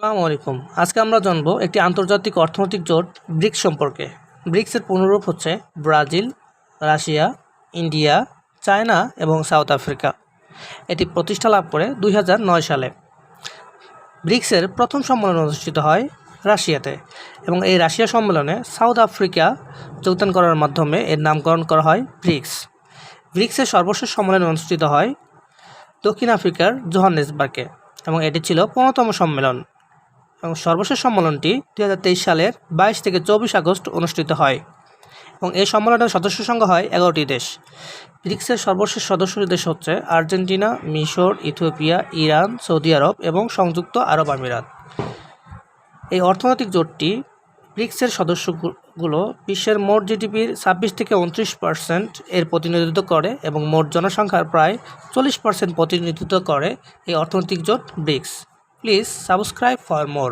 আসসালামু আলাইকুম। আজকে আমরা জানব একটি আন্তর্জাতিক অর্থনৈতিক জোট ব্রিক্স সম্পর্কে। ব্রিক্সের পুনরূপ হচ্ছে ব্রাজিল, রাশিয়া, ইন্ডিয়া, চায়না এবং সাউথ আফ্রিকা। এটি প্রতিষ্ঠা লাভ করে দুই হাজার নয় সালে। ব্রিক্সের প্রথম সম্মেলন অনুষ্ঠিত হয় রাশিয়াতে এবং এই রাশিয়া সম্মেলনে সাউথ আফ্রিকা যোগদান করার মাধ্যমে এর নামকরণ করা হয় ব্রিক্স। ব্রিক্সের সর্বশেষ সম্মেলন অনুষ্ঠিত হয় দক্ষিণ আফ্রিকার জোহানেসবার্গে এবং এটি ছিল পনেরোতম সম্মেলন। এবং সর্বশেষ সম্মেলনটি দু হাজার তেইশ সালের বাইশ থেকে চব্বিশ আগস্ট অনুষ্ঠিত হয় এবং এই সম্মেলনের সদস্য সংখ্যা হয় এগারোটি দেশ। ব্রিক্সের সর্বশেষ সদস্য দেশ হচ্ছে আর্জেন্টিনা, মিশর, ইথিওপিয়া, ইরান, সৌদি আরব এবং সংযুক্ত আরব আমিরাত। এই অর্থনৈতিক জোটটি ব্রিক্সের সদস্যগুলো বিশ্বের মোট জিডিপির ছাব্বিশ থেকে উনত্রিশ পার্সেন্ট এর প্রতিনিধিত্ব করে এবং মোট জনসংখ্যার প্রায় চল্লিশ পার্সেন্ট প্রতিনিধিত্ব করে এই অর্থনৈতিক জোট BRICS. Please subscribe for more.